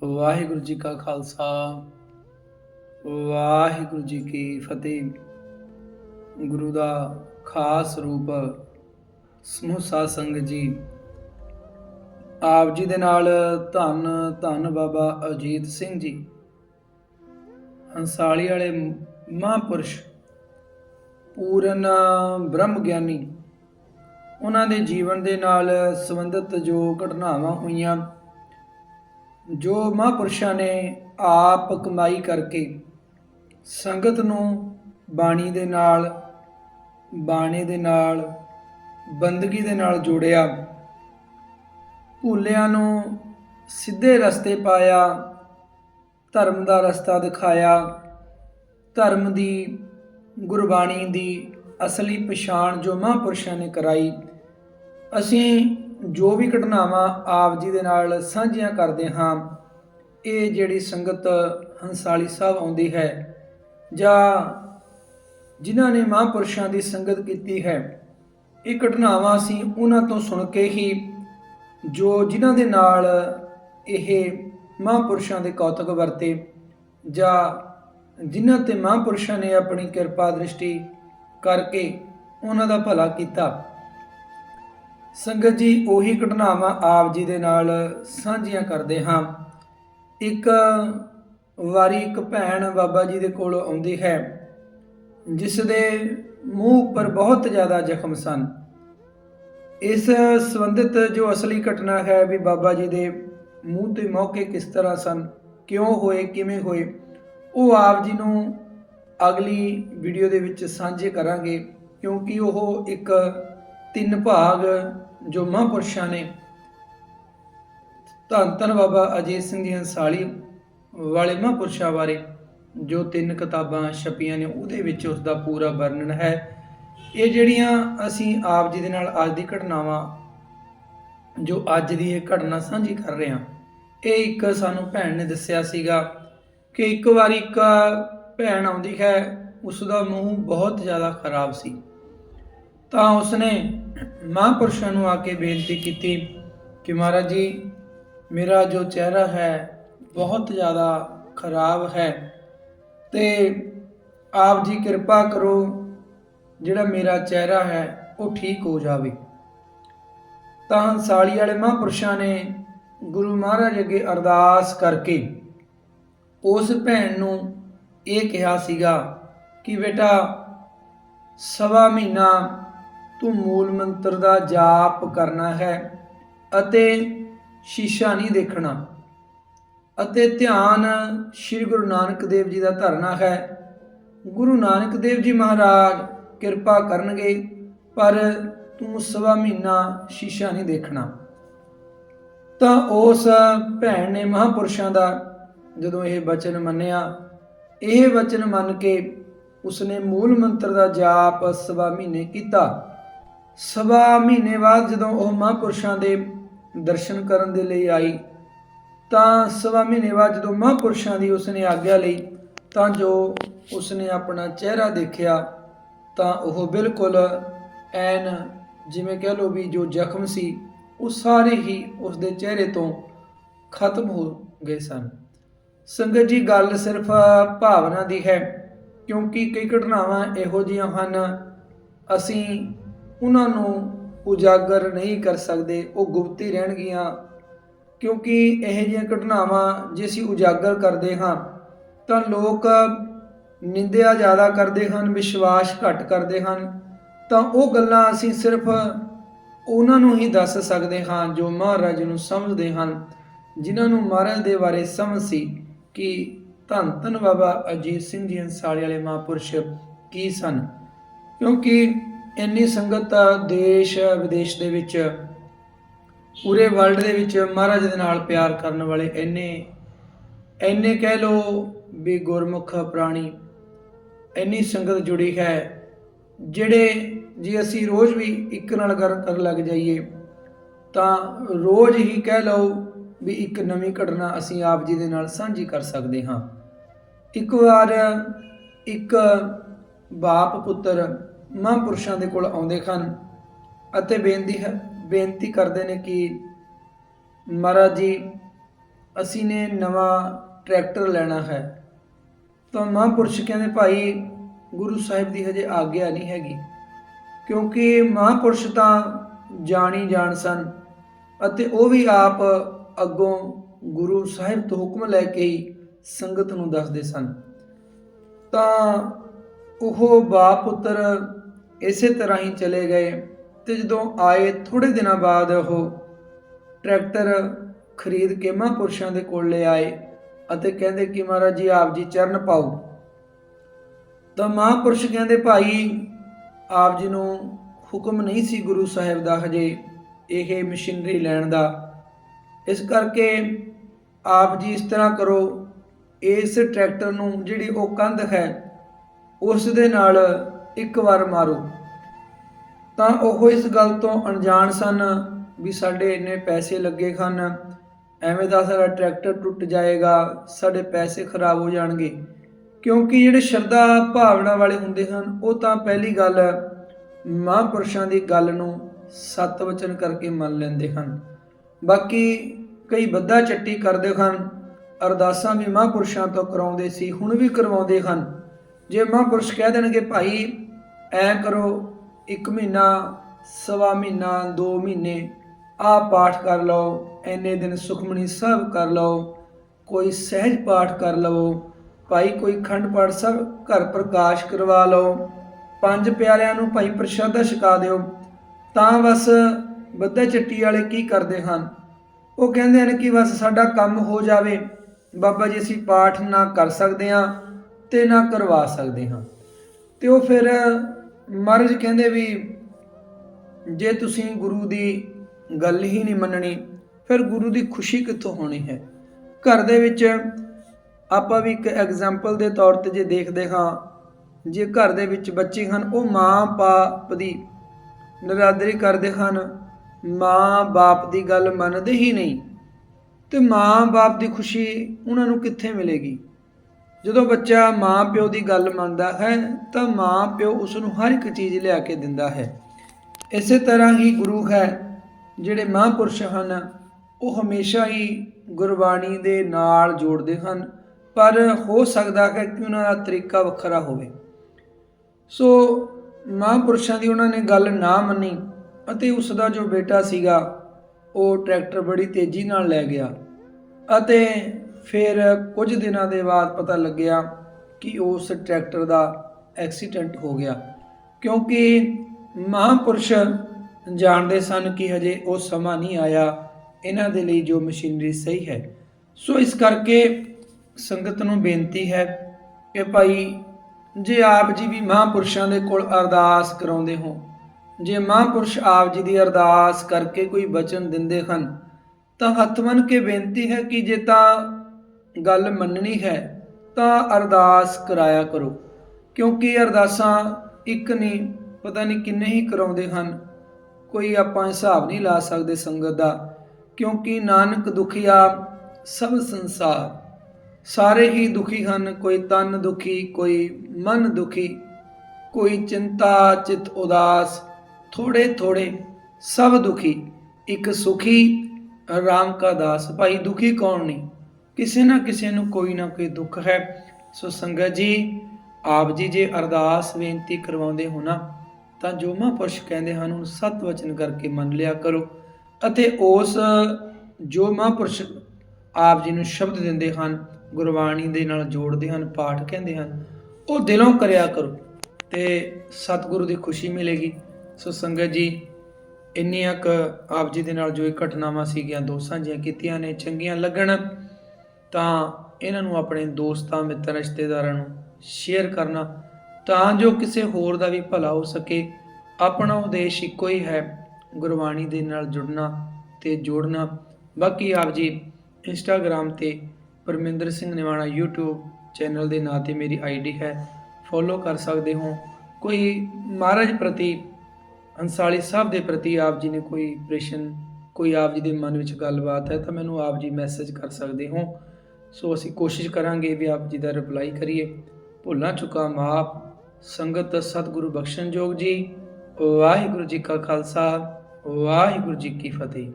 ਵਾਹਿਗੁਰੂ ਜੀ ਕਾ ਖਾਲਸਾ, ਵਾਹਿਗੁਰੂ ਜੀ ਕੀ ਫਤਿਹ। ਗੁਰੂ ਦਾ ਖਾਸ ਰੂਪ ਸਮੂਹ ਸਾਧ ਸੰਗਤ ਜੀ। ਆਪ ਜੀ ਦੇ ਨਾਲ ਧੰਨ ਧੰਨ ਬਾਬਾ ਅਜੀਤ ਸਿੰਘ ਜੀ। ਹੰਸਾਲੀ ਵਾਲੇ ਮਹਾਂਪੁਰਸ਼ ਪੂਰਨ ਬ੍ਰਹਮ ਗਿਆਨੀ ਉਹਨਾਂ ਦੇ ਜੀਵਨ ਦੇ ਨਾਲ ਸੰਬੰਧਿਤ ਜੋ ਘਟਨਾਵਾਂ ਹੋਈਆਂ ਜੋ ਮਹਾਂਪੁਰਸ਼ਾਂ ਨੇ ਆਪ ਕਮਾਈ ਕਰਕੇ ਸੰਗਤ ਨੂੰ ਬਾਣੀ ਦੇ ਨਾਲ, ਬਾਣੀ ਦੇ ਨਾਲ, ਬੰਦਗੀ ਦੇ ਨਾਲ ਜੋੜਿਆ, ਭੁੱਲਿਆਂ ਨੂੰ ਸਿੱਧੇ ਰਸਤੇ ਪਾਇਆ, ਧਰਮ ਦਾ ਰਸਤਾ ਦਿਖਾਇਆ, ਧਰਮ ਦੀ ਗੁਰਬਾਣੀ ਦੀ ਅਸਲੀ ਪਛਾਣ ਜੋ ਮਹਾਂਪੁਰਸ਼ਾਂ ਨੇ ਕਰਾਈ, ਅਸੀਂ ਜੋ ਵੀ ਘਟਨਾਵਾਂ ਆਪ ਜੀ ਦੇ ਨਾਲ ਸਾਂਝੀਆਂ ਕਰਦੇ ਹਾਂ, ਇਹ ਜਿਹੜੀ ਸੰਗਤ ਹੰਸਾਲੀ ਸਾਹਿਬ ਆਉਂਦੀ ਹੈ ਜਾਂ ਜਿਨ੍ਹਾਂ ਨੇ ਮਹਾਂਪੁਰਸ਼ਾਂ ਦੀ ਸੰਗਤ ਕੀਤੀ ਹੈ, ਇਹ ਘਟਨਾਵਾਂ ਅਸੀਂ ਉਹਨਾਂ ਤੋਂ ਸੁਣ ਕੇ ਹੀ ਜੋ ਜਿਨ੍ਹਾਂ ਦੇ ਨਾਲ ਇਹ ਮਹਾਂਪੁਰਸ਼ਾਂ ਦੇ ਕੌਤਕ ਵਰਤੇ ਜਾਂ ਜਿਨ੍ਹਾਂ ਤੇ ਮਹਾਂਪੁਰਸ਼ਾਂ ਨੇ ਆਪਣੀ ਕਿਰਪਾ ਦ੍ਰਿਸ਼ਟੀ ਕਰਕੇ ਉਹਨਾਂ ਦਾ ਭਲਾ ਕੀਤਾ। ਸੰਗਤ ਜੀ, ਉਹੀ ਘਟਨਾਵਾਂ ਆਪ ਜੀ ਦੇ ਨਾਲ ਸਾਂਝੀਆਂ ਕਰਦੇ ਹਾਂ। ਇੱਕ ਵਾਰੀ ਇੱਕ ਭੈਣ ਬਾਬਾ ਜੀ ਦੇ ਕੋਲ ਆਉਂਦੀ ਹੈ, ਜਿਸ ਦੇ ਮੂੰਹ ਉੱਪਰ ਬਹੁਤ ਜ਼ਿਆਦਾ ਜ਼ਖਮ ਸਨ। ਇਸ ਸੰਬੰਧਿਤ ਜੋ ਅਸਲੀ ਘਟਨਾ ਹੈ ਵੀ ਬਾਬਾ ਜੀ ਦੇ ਮੂੰਹ ਤੇ ਮੌਕੇ ਕਿਸ ਤਰ੍ਹਾਂ ਸਨ, ਕਿਉਂ ਹੋਏ, ਕਿਵੇਂ ਹੋਏ, ਉਹ ਆਪ ਜੀ ਨੂੰ ਅਗਲੀ ਵੀਡੀਓ ਦੇ ਵਿੱਚ ਸਾਂਝੇ ਕਰਾਂਗੇ, ਕਿਉਂਕਿ ਉਹ ਇੱਕ ਤਿੰਨ ਭਾਗ ਜੋ ਮਹਾਂਪੁਰਸ਼ਾਂ ਨੇ, ਧੰਨ ਧੰਨ ਬਾਬਾ ਅਜੀਤ ਸਿੰਘ ਜੀ ਅੰਸਾਲੀ ਵਾਲੇ ਮਹਾਂਪੁਰਸ਼ਾਂ ਬਾਰੇ ਜੋ ਤਿੰਨ ਕਿਤਾਬਾਂ ਛਪੀਆਂ ਨੇ, ਉਹਦੇ ਵਿੱਚ ਉਸ ਦਾ ਪੂਰਾ ਵਰਣਨ ਹੈ। ਇਹ ਜਿਹੜੀਆਂ ਅਸੀਂ ਆਪ ਜੀ ਦੇ ਨਾਲ ਅੱਜ ਦੀ ਘਟਨਾਵਾਂ, ਜੋ ਅੱਜ ਦੀ ਇਹ ਘਟਨਾ ਸਾਂਝੀ ਕਰ ਰਹੇ ਹਾਂ, ਇਹ ਇੱਕ ਸਾਨੂੰ ਭੈਣ ਨੇ ਦੱਸਿਆ ਸੀਗਾ ਕਿ ਇੱਕ ਵਾਰੀ ਇੱਕ ਭੈਣ ਆਉਂਦੀ ਹੈ ਉਸ ਦਾ ਮੂੰਹ ਬਹੁਤ ਜ਼ਿਆਦਾ ਖਰਾਬ ਸੀ। ਤਾਂ ਉਸਨੇ ਮਹਾਂਪੁਰਸ਼ਾਂ ਨੂੰ ਆ ਕੇ ਬੇਨਤੀ ਕੀਤੀ ਕਿ ਮਹਾਰਾਜ ਜੀ, ਮੇਰਾ ਜੋ ਚਿਹਰਾ ਹੈ, ਬਹੁਤ ਜ਼ਿਆਦਾ ਖਰਾਬ ਹੈ ਤੇ ਆਪ ਜੀ ਕਿਰਪਾ ਕਰੋ, ਜਿਹੜਾ ਮੇਰਾ ਚਿਹਰਾ ਹੈ, ਉਹ ਠੀਕ ਹੋ ਜਾਵੇ। ਤਾਂ ਹੰਸਾਲੀ ਵਾਲੇ ਮਹਾਂਪੁਰਸ਼ਾਂ ਨੇ ਗੁਰੂ ਮਹਾਰਾਜ ਅੱਗੇ ਅਰਦਾਸ ਕਰਕੇ ਉਸ ਭੈਣ ਨੂੰ ਇਹ ਕਿਹਾ ਸੀਗਾ ਕਿ ਬੇਟਾ, ਸਵਾ ਮਹੀਨਾ ਤੂੰ ਮੂਲ ਮੰਤਰ ਦਾ ਜਾਪ ਕਰਨਾ ਹੈ ਅਤੇ ਸ਼ੀਸ਼ਾ ਨਹੀਂ ਦੇਖਣਾ ਅਤੇ ਧਿਆਨ ਸ੍ਰੀ ਗੁਰੂ ਨਾਨਕ ਦੇਵ ਜੀ ਦਾ ਧਰਨਾ ਹੈ। ਗੁਰੂ ਨਾਨਕ ਦੇਵ ਜੀ ਮਹਾਰਾਜ ਕਿਰਪਾ ਕਰਨਗੇ, ਪਰ ਤੂੰ ਸਵਾ ਮਹੀਨਾ ਸ਼ੀਸ਼ਾ ਨਹੀਂ ਦੇਖਣਾ। ਤਾਂ ਉਸ ਭੈਣ ਨੇ ਮਹਾਪੁਰਸ਼ਾਂ ਦਾ ਜਦੋਂ ਇਹ ਬਚਨ ਮੰਨਿਆ, ਇਹ ਬਚਨ ਮੰਨ ਕੇ ਉਸਨੇ ਮੂਲ ਮੰਤਰ ਦਾ ਜਾਪ ਸਵਾ ਮਹੀਨੇ ਕੀਤਾ। ਸਵਾ ਮਹੀਨੇ ਬਾਅਦ ਜਦੋਂ ਉਹ ਮਹਾਂਪੁਰਸ਼ਾਂ ਦੇ ਦਰਸ਼ਨ ਕਰਨ ਦੇ ਲਈ ਆਈ, ਤਾਂ ਸਵਾ ਮਹੀਨੇ ਬਾਅਦ ਜਦੋਂ ਮਹਾਂਪੁਰਸ਼ਾਂ ਦੀ ਉਸਨੇ ਆਗਿਆ ਲਈ, ਤਾਂ ਜੋ ਉਸਨੇ ਆਪਣਾ ਚਿਹਰਾ ਦੇਖਿਆ, ਤਾਂ ਉਹ ਬਿਲਕੁਲ ਐਨ ਜਿਵੇਂ ਕਹਿ ਲੋ ਵੀ ਜੋ ਜ਼ਖਮ ਸੀ, ਉਹ ਸਾਰੇ ਹੀ ਉਸ ਦੇ ਚਿਹਰੇ ਤੋਂ ਖਤਮ ਹੋ ਗਏ ਸਨ। ਸੰਗਤ ਜੀ, ਗੱਲ ਸਿਰਫ ਭਾਵਨਾ ਦੀ ਹੈ, ਕਿਉਂਕਿ ਕਈ ਘਟਨਾਵਾਂ ਇਹੋ ਜਿਹੀਆਂ ਹਨ, ਅਸੀਂ ਉਹਨਾਂ ਨੂੰ ਉਜਾਗਰ ਨਹੀਂ ਕਰ ਸਕਦੇ, ਉਹ ਗੁਪਤੀ ਰਹਿਣਗੀਆਂ। ਕਿਉਂਕਿ ਇਹ ਜਿਹੀਆਂ ਘਟਨਾਵਾਂ ਜੇ ਅਸੀਂ ਉਜਾਗਰ ਕਰਦੇ ਹਾਂ, ਤਾਂ ਲੋਕ ਨਿੰਦਿਆ ਜ਼ਿਆਦਾ ਕਰਦੇ ਹਨ, ਵਿਸ਼ਵਾਸ ਘੱਟ ਕਰਦੇ ਹਨ। ਤਾਂ ਉਹ ਗੱਲਾਂ ਅਸੀਂ ਸਿਰਫ ਉਹਨਾਂ ਨੂੰ ਹੀ ਦੱਸ ਸਕਦੇ ਹਾਂ, ਜੋ ਮਹਾਰਾਜ ਨੂੰ ਸਮਝਦੇ ਹਨ, ਜਿਨ੍ਹਾਂ ਨੂੰ ਮਹਾਰਾਜ ਦੇ ਬਾਰੇ ਸਮਝ ਸੀ ਕਿ ਧੰਨ ਧੰਨ ਬਾਬਾ ਅਜੀਤ ਸਿੰਘ ਜੀ ਹੰਸਾਲੀ ਵਾਲੇ ਮਹਾਂਪੁਰਸ਼ ਕੀ ਸਨ। ਕਿਉਂਕਿ ਇੰਨੀ ਸੰਗਤ ਦੇਸ਼, ਵਿਦੇਸ਼ ਦੇ ਵਿੱਚ, ਪੂਰੇ ਵਰਲਡ ਦੇ ਵਿੱਚ ਮਹਾਰਾਜ ਦੇ ਨਾਲ ਪਿਆਰ ਕਰਨ ਵਾਲੇ ਇੰਨੇ ਇੰਨੇ ਕਹਿ ਲੋ ਵੀ ਗੁਰਮੁਖ ਪ੍ਰਾਣੀ, ਇੰਨੀ ਸੰਗਤ ਜੁੜੀ ਹੈ, ਜਿਹੜੇ ਜੇ ਅਸੀਂ ਰੋਜ਼ ਵੀ ਇੱਕ ਨਾਲ ਗੱਲ ਕਰਨ ਲੱਗ ਜਾਈਏ, ਤਾਂ ਰੋਜ਼ ਹੀ ਕਹਿ ਲਓ ਵੀ ਇੱਕ ਨਵੀਂ ਘਟਨਾ ਅਸੀਂ ਆਪ ਜੀ ਦੇ ਨਾਲ ਸਾਂਝੀ ਕਰ ਸਕਦੇ ਹਾਂ। ਇੱਕ ਵਾਰ ਇੱਕ ਬਾਪ ਪੁੱਤਰ ਮਹਾਂਪੁਰਸ਼ਾਂ ਦੇ ਕੋਲ ਆਉਂਦੇ ਹਨ ਅਤੇ ਬੇਨਤੀ ਹੈ, ਬੇਨਤੀ ਕਰਦੇ ਨੇ ਕਿ ਮਹਾਰਾਜ ਜੀ, ਅਸੀਂ ਨੇ ਨਵਾਂ ਟਰੈਕਟਰ ਲੈਣਾ ਹੈ। ਤਾਂ ਮਹਾਂਪੁਰਸ਼ ਕਹਿੰਦੇ, ਭਾਈ, ਗੁਰੂ ਸਾਹਿਬ ਦੀ ਹਜੇ ਆਗਿਆ ਨਹੀਂ ਹੈਗੀ। ਕਿਉਂਕਿ ਮਹਾਂਪੁਰਸ਼ ਤਾਂ ਜਾਣੀ ਜਾਣ ਸਨ ਅਤੇ ਉਹ ਵੀ ਆਪ ਅੱਗੋਂ ਗੁਰੂ ਸਾਹਿਬ ਤੋਂ ਹੁਕਮ ਲੈ ਕੇ ਹੀ ਸੰਗਤ ਨੂੰ ਦੱਸਦੇ ਸਨ। ਤਾਂ ਉਹ ਬਾਪ ਪੁੱਤਰ ਇਸੇ ਤਰ੍ਹਾਂ ਹੀ ਚਲੇ ਗਏ ਤੇ ਜਦੋਂ ਆਏ ਥੋੜੇ ਦਿਨਾਂ ਬਾਅਦ ਉਹ ਟਰੈਕਟਰ ਖਰੀਦ ਕੇ ਮਹਾਂਪੁਰਸ਼ਾਂ ਦੇ ਕੋਲ ਲੈ ਆਏ ਅਤੇ ਕਹਿੰਦੇ ਕਿ ਮਹਾਰਾਜ ਜੀ, ਆਪ ਜੀ ਚਰਨ ਪਾਓ। ਤਾਂ ਮਹਾਂਪੁਰਸ਼ ਕਹਿੰਦੇ, ਭਾਈ, ਆਪ ਜੀ ਨੂੰ ਹੁਕਮ ਨਹੀਂ ਸੀ ਗੁਰੂ ਸਾਹਿਬ ਦਾ ਹਜੇ ਇਹ ਮਸ਼ੀਨਰੀ ਲੈਣ ਦਾ। ਇਸ ਕਰਕੇ ਆਪ ਜੀ ਇਸ ਤਰ੍ਹਾਂ ਕਰੋ। ਇਸ ਟਰੈਕਟਰ ਨੂੰ ਜਿਹੜੀ ਉਹ ਕੰਧ ਹੈ, ਉਸ ਦੇ ਨਾਲ ਇੱਕ ਵਾਰ ਮਾਰੋ। ਤਾਂ ਉਹ ਇਸ ਗੱਲ ਤੋਂ ਅਣਜਾਣ ਸਨ ਵੀ ਸਾਡੇ ਇੰਨੇ ਪੈਸੇ ਲੱਗੇ ਹਨ ਐਵੇਂ ਦਾ ਸਾਡਾ ਟਰੈਕਟਰ ਟੁੱਟ ਜਾਏਗਾ, ਸਾਡੇ ਪੈਸੇ ਖਰਾਬ ਹੋ ਜਾਣਗੇ। ਕਿਉਂਕਿ ਜਿਹੜੇ ਸ਼ਰਧਾ ਭਾਵਨਾ ਵਾਲੇ ਹੁੰਦੇ ਹਨ, ਉਹ ਤਾਂ ਪਹਿਲੀ ਗੱਲ ਮਹਾਂਪੁਰਸ਼ਾਂ ਦੀ ਗੱਲ ਨੂੰ ਸਤ ਵਚਨ ਕਰਕੇ ਮੰਨ ਲੈਂਦੇ ਹਨ। ਬਾਕੀ ਕਈ ਬੱਧਾ ਚੱਟੀ ਕਰਦੇ ਹਨ, ਅਰਦਾਸਾਂ ਵੀ ਮਹਾਂਪੁਰਸ਼ਾਂ ਤੋਂ ਕਰਾਉਂਦੇ ਸੀ, ਹੁਣ ਵੀ ਕਰਵਾਉਂਦੇ ਹਨ। ਜੇ ਮਹਾਂਪੁਰਸ਼ ਕਹਿ ਦੇਣਗੇ, ਭਾਈ ਐ ਕਰੋ, ਇੱਕ ਮਹੀਨਾ, ਸਵਾ ਮਹੀਨਾ 2 ਮਹੀਨੇ ਆ ਪਾਠ ਕਰ ਲਓ, ਐਨੇ ਦਿਨ ਸੁਖਮਣੀ ਸਾਹਿਬ ਕਰ ਲਓ, ਕੋਈ ਸਹਿਜ ਪਾਠ ਕਰ ਲਵੋ, ਭਾਈ ਕੋਈ ਖੰਡ ਪਾਠ ਸਭ ਘਰ ਪ੍ਰਕਾਸ਼ ਕਰਵਾ ਲਓ, ਪੰਜ ਪਿਆਰਿਆਂ ਨੂੰ ਭਾਈ ਪ੍ਰਸ਼ਾਦਾ ਛਕਾ ਦਿਓ, ਤਾਂ ਬਸ ਬੱਧਾ ਚੱਟੀ ਵਾਲੇ ਕੀ ਕਰਦੇ ਹਨ? ਉਹ ਕਹਿੰਦੇ ਹਨ ਕਿ ਬਸ ਸਾਡਾ ਕੰਮ ਹੋ ਜਾਵੇ, ਬਾਬਾ ਜੀ ਅਸੀਂ ਪਾਠ ਨਾ ਕਰ ਸਕਦੇ ਹਾਂ ਤੇ ਨਾ ਕਰਵਾ ਸਕਦੇ ਹਾਂ। ਤੇ ਉਹ ਫਿਰ ਮਹਾਰਾਜ ਕਹਿੰਦੇ ਵੀ ਜੇ ਤੁਸੀਂ ਗੁਰੂ ਦੀ ਗੱਲ ਹੀ ਨਹੀਂ ਮੰਨਣੀ, ਫਿਰ ਗੁਰੂ ਦੀ ਖੁਸ਼ੀ ਕਿੱਥੋਂ ਹੋਣੀ ਹੈ? ਘਰ ਦੇ ਵਿੱਚ ਆਪਾਂ ਵੀ ਇੱਕ ਐਗਜ਼ਾਮਪਲ ਦੇ ਤੌਰ ਤੇ ਜੇ ਦੇਖਦੇ ਹਾਂ, ਜੇ ਘਰ ਦੇ ਵਿੱਚ ਬੱਚੇ ਹਨ, ਉਹ ਮਾਂ ਬਾਪ ਦੀ ਨਰਾਦਰੀ ਕਰਦੇ ਹਨ। ਮਾਂ ਬਾਪ ਦੀ ਗੱਲ ਮੰਨਦੇ ਹੀ ਨਹੀਂ। ਤੇ ਮਾਂ ਬਾਪ ਦੀ ਖੁਸ਼ੀ ਉਹਨਾਂ ਨੂੰ ਕਿੱਥੇ ਮਿਲੇਗੀ? ਜਦੋਂ ਬੱਚਾ ਮਾਂ ਪਿਓ ਦੀ ਗੱਲ ਮੰਨਦਾ ਹੈ, ਤਾਂ ਮਾਂ ਪਿਓ ਉਸ ਨੂੰ ਹਰ ਇੱਕ ਚੀਜ਼ ਲਿਆ ਕੇ ਦਿੰਦਾ ਹੈ। ਇਸੇ ਤਰ੍ਹਾਂ ਹੀ ਗੁਰੂ ਹੈ, ਜਿਹੜੇ ਮਹਾਂਪੁਰਸ਼ ਹਨ, ਉਹ ਹਮੇਸ਼ਾ ਹੀ ਗੁਰਬਾਣੀ ਦੇ ਨਾਲ ਜੋੜਦੇ ਹਨ, ਪਰ ਹੋ ਸਕਦਾ ਹੈ ਕਿ ਉਹਨਾਂ ਦਾ ਤਰੀਕਾ ਵੱਖਰਾ ਹੋਵੇ। ਸੋ ਮਹਾਂਪੁਰਸ਼ਾਂ ਦੀ ਉਹਨਾਂ ਨੇ ਗੱਲ ਨਾ ਮੰਨੀ ਅਤੇ ਉਸ ਦਾ ਜੋ ਬੇਟਾ ਸੀਗਾ, ਉਹ ਟਰੈਕਟਰ ਬੜੀ ਤੇਜ਼ੀ ਨਾਲ ਲੈ ਗਿਆ ਅਤੇ ਫਿਰ ਕੁਝ ਦਿਨਾਂ ਦੇ ਬਾਅਦ ਪਤਾ ਲੱਗਿਆ ਕਿ ਉਸ ਟਰੈਕਟਰ ਦਾ ਐਕਸੀਡੈਂਟ ਹੋ ਗਿਆ। ਕਿਉਂਕਿ ਮਹਾਂਪੁਰਸ਼ ਜਾਣਦੇ ਸਨ ਕਿ ਹਜੇ ਉਹ ਸਮਾਂ ਨਹੀਂ ਆਇਆ ਇਹਨਾਂ ਦੇ ਲਈ ਜੋ ਮਸ਼ੀਨਰੀ ਸਹੀ ਹੈ। ਸੋ ਇਸ ਕਰਕੇ ਸੰਗਤ ਨੂੰ ਬੇਨਤੀ ਹੈ ਕਿ ਭਾਈ, ਜੇ ਆਪ ਜੀ ਵੀ ਮਹਾਂਪੁਰਸ਼ਾਂ ਦੇ ਕੋਲ ਅਰਦਾਸ ਕਰਾਉਂਦੇ ਹੋ, ਜੇ ਮਹਾਂਪੁਰਸ਼ ਆਪ ਜੀ ਦੀ ਅਰਦਾਸ ਕਰਕੇ ਕੋਈ ਬਚਨ ਦਿੰਦੇ ਹਨ, ਤਾਂ ਹੱਥ ਮੰਨ ਕੇ ਬੇਨਤੀ ਹੈ ਕਿ ਜੇ ਤਾਂ ਗੱਲ ਮੰਨਣੀ ਹੈ, ਤਾਂ ਅਰਦਾਸ ਕਰਾਇਆ ਕਰੋ। ਕਿਉਂਕਿ ਅਰਦਾਸਾਂ ਇੱਕ ਨਹੀਂ, ਪਤਾ ਨਹੀਂ ਕਿੰਨੇ ਹੀ ਕਰਾਉਂਦੇ ਹਨ। ਕੋਈ ਆਪਾਂ ਹਿਸਾਬ ਨਹੀਂ ਲਾ ਸਕਦੇ ਸੰਗਤ ਦਾ, ਕਿਉਂਕਿ ਨਾਨਕ ਦੁਖੀਆ ਸਭ ਸੰਸਾਰ। ਸਾਰੇ ਹੀ ਦੁਖੀ ਹਨ, ਕੋਈ ਤਨ ਦੁਖੀ, ਕੋਈ ਮਨ ਦੁਖੀ, ਕੋਈ ਚਿੰਤਾ, ਚਿਤ ਉਦਾਸ ਥੋੜੇ ਥੋੜੇ ਸਭ ਦੁਖੀ। ਇੱਕ ਸੁਖੀ, ਰਾਮ ਕਾ ਦਾਸ। ਭਾਈ ਦੁਖੀ ਕੌਣ ਨਹੀਂ? ਕਿਸੇ ਨਾ ਕਿਸੇ ਨੂੰ ਕੋਈ ਨਾ ਕੋਈ ਦੁੱਖ ਹੈ। ਸੋ ਸੰਗਤ ਜੀ, ਆਪ ਜੀ ਜੇ ਅਰਦਾਸ ਬੇਨਤੀ ਕਰਵਾਉਂਦੇ ਹੋ ਨਾ, ਤਾਂ ਜੋ ਮਹਾਂਪੁਰਸ਼ ਕਹਿੰਦੇ ਹਨ ਉਹਨੂੰ ਸਤ ਵਚਨ ਕਰਕੇ ਮੰਨ ਲਿਆ ਕਰੋ। ਅਤੇ ਉਸ ਜੋ ਮਹਾਂਪੁਰਸ਼ ਆਪ ਜੀ ਨੂੰ ਸ਼ਬਦ ਦਿੰਦੇ ਹਨ, ਗੁਰਬਾਣੀ ਦੇ ਨਾਲ ਜੋੜਦੇ ਹਨ, ਪਾਠ ਕਹਿੰਦੇ ਹਨ। ਉਹ ਦਿਲੋਂ ਕਰਿਆ ਕਰੋ ਤੇ ਸਤਿਗੁਰੂ ਦੀ ਖੁਸ਼ੀ ਮਿਲੇਗੀ। ਸੋ ਸੰਗਤ ਜੀ, ਇੰਨੀਆਂ ਕੁ ਆਪ ਜੀ ਦੇ ਨਾਲ ਜੋ ਇਹ ਘਟਨਾਵਾਂ ਸੀਗੀਆਂ ਦੋ ਸਾਂਝੀਆਂ ਕੀਤੀਆਂ ਨੇ, ਚੰਗੀਆਂ ਲੱਗਣ। ਤਾਂ ਇਹਨਾਂ ਨੂੰ ਆਪਣੇ ਦੋਸਤਾਂ, ਮਿੱਤਰ, ਰਿਸ਼ਤੇਦਾਰਾਂ ਨੂੰ ਸ਼ੇਅਰ ਕਰਨਾ ਤਾਂ ਜੋ ਕਿਸੇ ਹੋਰ ਦਾ ਵੀ ਭਲਾ ਹੋ ਸਕੇ। ਆਪਣਾ ਉਦੇਸ਼ ਇੱਕੋ ਹੀ ਹੈ, ਗੁਰਬਾਣੀ ਦੇ ਨਾਲ ਜੁੜਨਾ ਤੇ ਜੋੜਨਾ। ਬਾਕੀ ਆਪ ਜੀ ਇੰਸਟਾਗ੍ਰam ਤੇ ਪਰਮਿੰਦਰ ਸਿੰਘ ਨਿਵਾਣਾ YouTube ਚੈਨਲ ਦੇ ਨਾਂ ਤੇ ਮੇਰੀ ਆਈਡੀ ਹੈ ਫੋਲੋ ਕਰ ਸਕਦੇ ਹੋ। ਕੋਈ ਮਹਾਰਾਜ ਪ੍ਰਤੀ, ਅੰਸਾਲੀ ਸਾਹਿਬ ਦੇ ਪ੍ਰਤੀ ਆਪ ਜੀ ਨੇ ਕੋਈ ਪ੍ਰਸ਼ਨ, ਕੋਈ ਆਪ ਜੀ ਦੇ ਮਨ ਵਿੱਚ ਗੱਲਬਾਤ ਹੈ ਤਾਂ ਮੈਨੂੰ ਆਪ ਜੀ ਮੈਸੇਜ ਕਰ ਸਕਦੇ ਹੋ। ਸੋ ਅਸੀਂ ਕੋਸ਼ਿਸ਼ ਕਰਾਂਗੇ ਵੀ ਆਪ ਜੀ ਦਾ ਰਿਪਲਾਈ ਕਰੀਏ। ਭੁੱਲਾਂ ਚੁੱਕਾ ਮਾਫ ਸੰਗਤ ਸਤਿਗੁਰੂ ਬਖਸ਼ਣ ਜੋਗ ਜੀ। ਵਾਹਿਗੁਰੂ ਜੀ ਕਾ ਖਾਲਸਾ, ਵਾਹਿਗੁਰੂ ਜੀ ਕੀ ਫਤਿਹ।